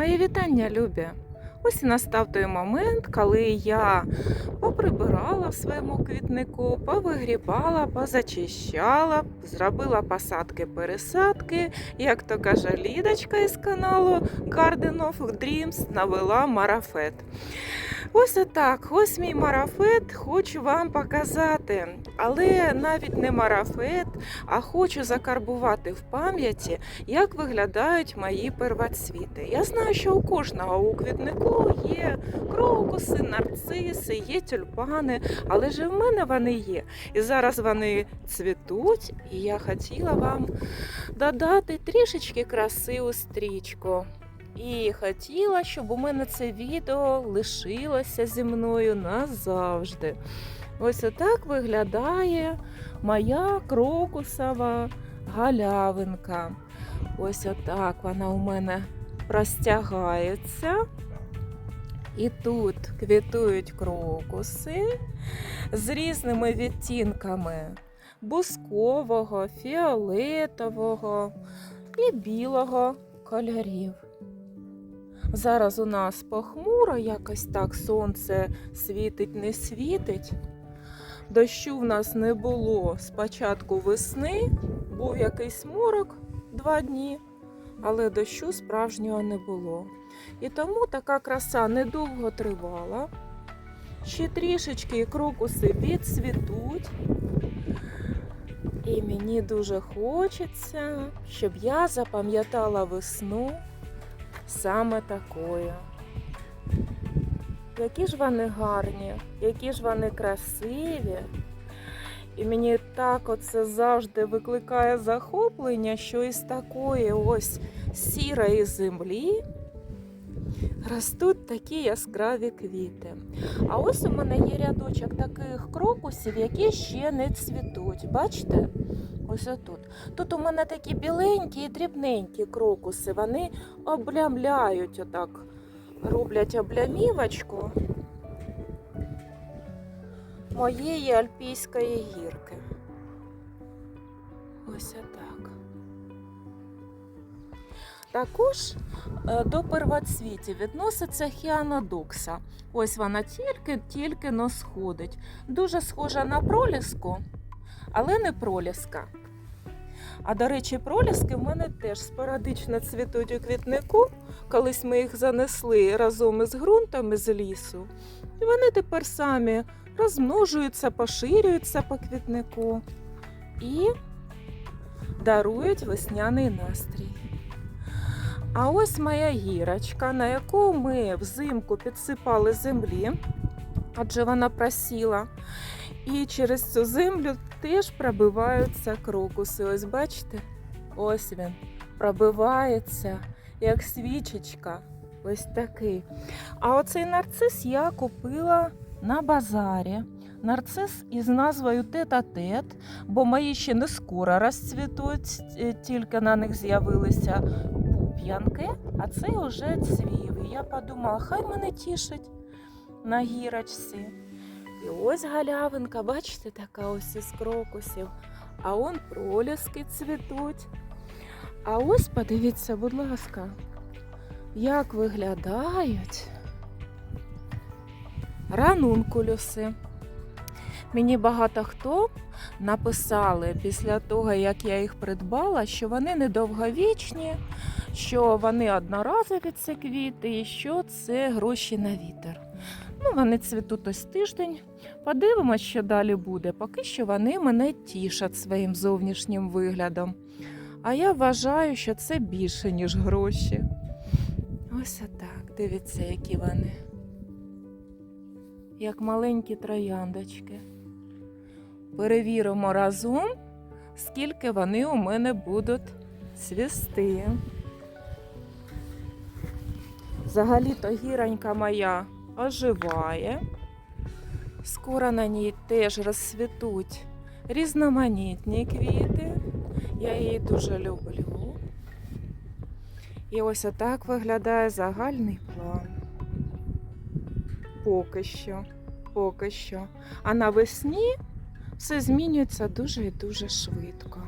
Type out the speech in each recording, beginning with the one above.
Мої вітання, любі! Ось і настав той момент, коли я поприбирала в своєму квітнику, повигрібала, позачищала, зробила посадки-пересадки. Як то каже Лідочка із каналу Garden of Dreams навела марафет. Ось отак, ось мій марафет, хочу вам показати. Але навіть не марафет, а хочу закарбувати в пам'яті, як виглядають мої первоцвіти. Я знаю, що у кожного у квітнику є крокуси, нарциси, є тюльпани, але ж в мене вони є. І зараз вони цвітуть, і я хотіла вам додати трішечки краси у стрічку. І хотіла, щоб у мене це відео лишилося зі мною назавжди. Ось отак виглядає моя крокусова галявинка. Ось отак вона у мене простягається. І тут квітують крокуси з різними відтінками бускового, фіолетового і білого кольорів. Зараз у нас похмуро, якось так сонце світить, не світить. Дощу в нас не було з початку весни, був якийсь морок два дні, але дощу справжнього не було. І тому така краса недовго тривала. Ще трішечки крокуси відцвітуть. І мені дуже хочеться, щоб я запам'ятала весну саме такою. Які ж вони гарні, які ж вони красиві. І мені так оце завжди викликає захоплення, що із такої ось сірої землі ростуть такі яскраві квіти. А ось у мене є рядочок таких крокусів, які ще не цвітуть. Бачите? Ось отут. Тут у мене такі біленькі і дрібненькі крокуси. Вони облямляють отак, роблять облямівочку моєї альпійської гірки. Ось отак. Також е, до первоцвітів відноситься хіанодокса. Ось вона тільки-тільки но сходить. Дуже схожа на проліску, але не проліска. А до речі, проліски в мене теж спорадично цвітуть у квітнику. Колись ми їх занесли разом із ґрунтом із лісу. І вони тепер самі розмножуються, поширюються по квітнику і дарують весняний настрій. А ось моя гірочка, на яку ми взимку підсипали землі, адже вона просіла. І через цю землю теж пробиваються крокуси. Ось бачите? Ось він пробивається, як свічечка. Ось такий. А оцей нарцис я купила на базарі. Нарцис із назвою тет-а-тет, бо мої ще не скоро розцвітуть, е, тільки на них з'явилися пуп'янки, а цей уже цвів. І я подумала, хай мене тішить на гірочці. І ось галявинка, бачите, така ось із крокусів. А он проліски цвітуть. А ось подивіться, будь ласка, як виглядають ранункулюси. Мені багато хто написали після того, як я їх придбала, що вони недовговічні, що вони одноразові ці квіти і що це гроші на вітер. Ну, вони цвітуть ось тиждень. Подивимось, що далі буде. Поки що вони мене тішать своїм зовнішнім виглядом. А я вважаю, що це більше, ніж гроші. Ось отак. Дивіться, які вони. Як маленькі трояндочки. Перевіримо разом, скільки вони у мене будуть цвісти. Взагалі-то гіронька моя оживає. Скоро на ній теж розцвітуть різноманітні квіти. Я її дуже люблю. І ось отак виглядає загальний план. Поки що, поки що. А навесні все змінюється дуже і дуже швидко.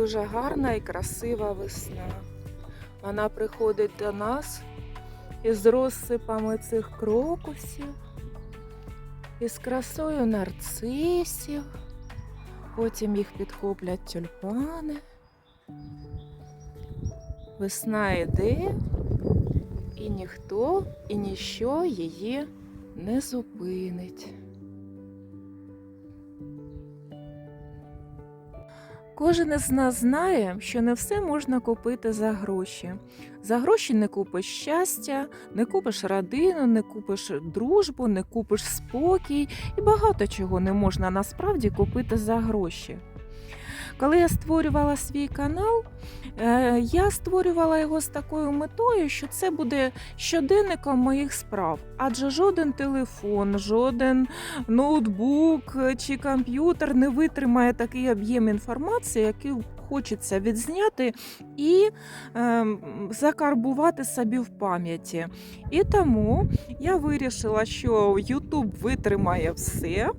Дуже гарна і красива весна. Вона приходить до нас із розсипами цих крокусів, із красою нарцисів, потім їх підхоплять тюльпани. Весна йде, і ніхто і ніщо її не зупинить. Кожен із нас знає, що не все можна купити за гроші. За гроші не купиш щастя, не купиш родину, не купиш дружбу, не купиш спокій і багато чого не можна насправді купити за гроші. Коли я створювала свій канал, е, я створювала його з такою метою, що це буде щоденником моїх справ. Адже жоден телефон, жоден ноутбук чи комп'ютер не витримає такий об'єм інформації, який хочеться відзняти і е, закарбувати собі в пам'яті. І тому я вирішила, що YouTube витримає все,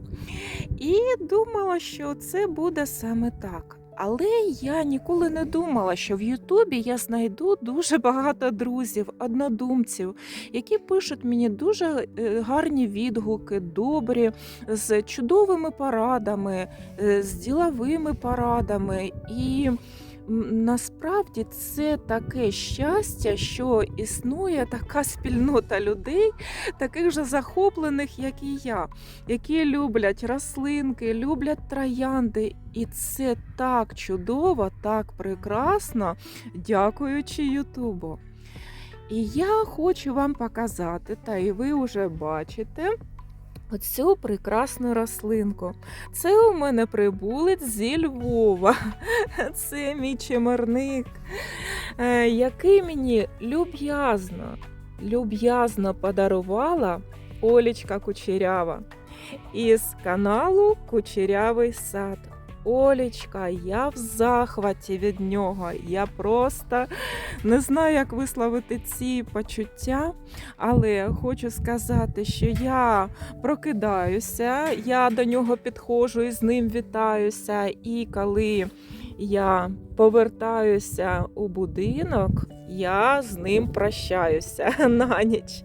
і думала, що це буде саме так. Але я ніколи не думала, що в Ютубі я знайду дуже багато друзів, однодумців, які пишуть мені дуже е, гарні відгуки, добрі, з чудовими порадами, е, з діловими порадами. І насправді це таке щастя, що існує така спільнота людей, таких же захоплених, як і я, які люблять рослинки, люблять троянди. І це так чудово, так прекрасно, дякуючи Ютубу. І я хочу вам показати, та і ви вже бачите. Оцю прекрасну рослинку. Це у мене прибулець зі Львова. Це мій чимарник, е, який мені люб'язно, люб'язно подарувала Олічка Кучерява із каналу Кучерявий сад. Олічка, я в захваті від нього. Я просто не знаю, як висловити ці почуття, але хочу сказати, що я прокидаюся, я до нього підходжу і з ним вітаюся. І коли я повертаюся у будинок, я з ним прощаюся на ніч.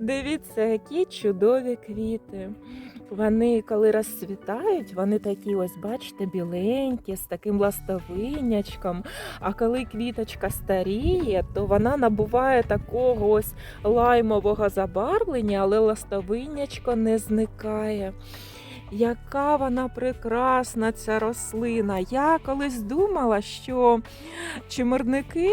Дивіться, які чудові квіти. Вони, коли розцвітають, вони такі, ось, бачите, біленькі, з таким ластовинячком. А коли квіточка старіє, то вона набуває такого ось лаймового забарвлення, але ластовинячко не зникає. Яка вона прекрасна, ця рослина. Я колись думала, що чимирники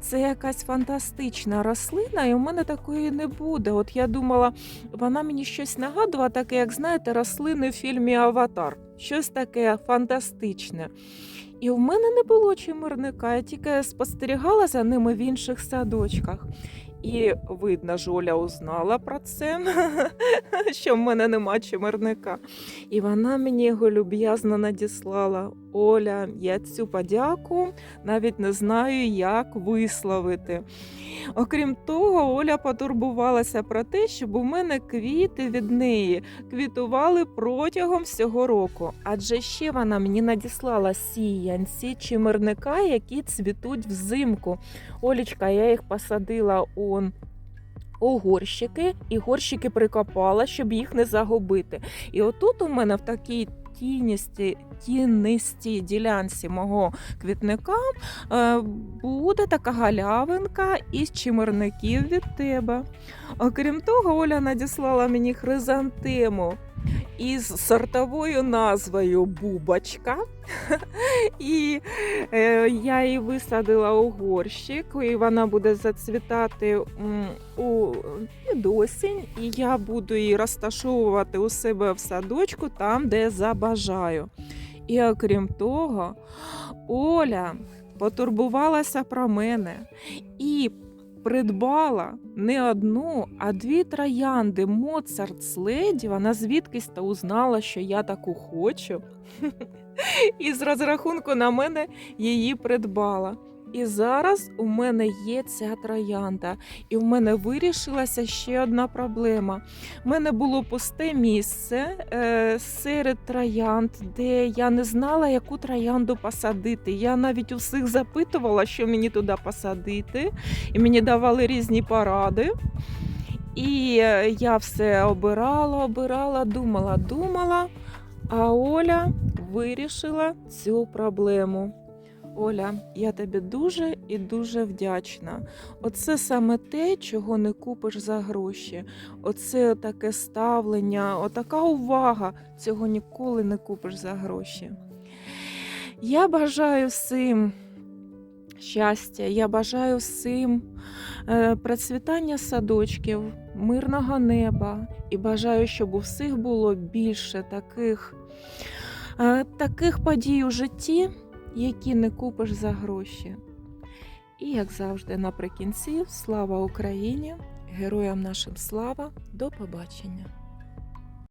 це якась фантастична рослина, і у мене такої не буде. От я думала, вона мені щось нагадувала, таке, як знаєте, рослини в фільмі Аватар. Щось таке фантастичне. І в мене не було чимирника, я тільки спостерігала за ними в інших садочках. І видно, Жоля узнала про це, що в мене нема чимирника. І вона мені його люб'язно надіслала. Оля, я цю подяку навіть не знаю, як висловити. Окрім того, Оля потурбувалася про те, щоб у мене квіти від неї квітували протягом всього року. Адже ще вона мені надіслала сіянці чимирника, які цвітуть взимку. Олічка, я їх посадила у у горщики, і горщики прикопала, щоб їх не загубити. І отут у мене в такій тіністі, тінистій ділянці мого квітника е, буде така галявинка із чимирників від тебе. Окрім того, Оля надіслала мені хризантему із сортовою назвою Бубочка. І е, я її висадила у горщик, і вона буде зацвітати у під осінь, і я буду її розташовувати у себе в садочку там, де забажаю. І окрім того, Оля потурбувалася про мене і придбала не одну, а дві троянди Моцарт Следі. Вона звідкись та узнала, що я таку хочу. І з розрахунку на мене її придбала. І зараз у мене є ця троянда, і в мене вирішилася ще одна проблема. У мене було пусте місце е, серед троянд, де я не знала, яку троянду посадити. Я навіть у всіх запитувала, що мені туди посадити, і мені давали різні поради. І е, я все обирала, обирала, думала, думала. А Оля вирішила цю проблему. Оля, я тобі дуже і дуже вдячна. Оце саме те, чого не купиш за гроші. Оце таке ставлення, отака увага. Цього ніколи не купиш за гроші. Я бажаю всім щастя, я бажаю всім е, процвітання садочків, мирного неба і бажаю, щоб у всіх було більше таких, е, таких подій у житті, які не купиш за гроші. І, як завжди, наприкінці, слава Україні! Героям нашим слава! До побачення!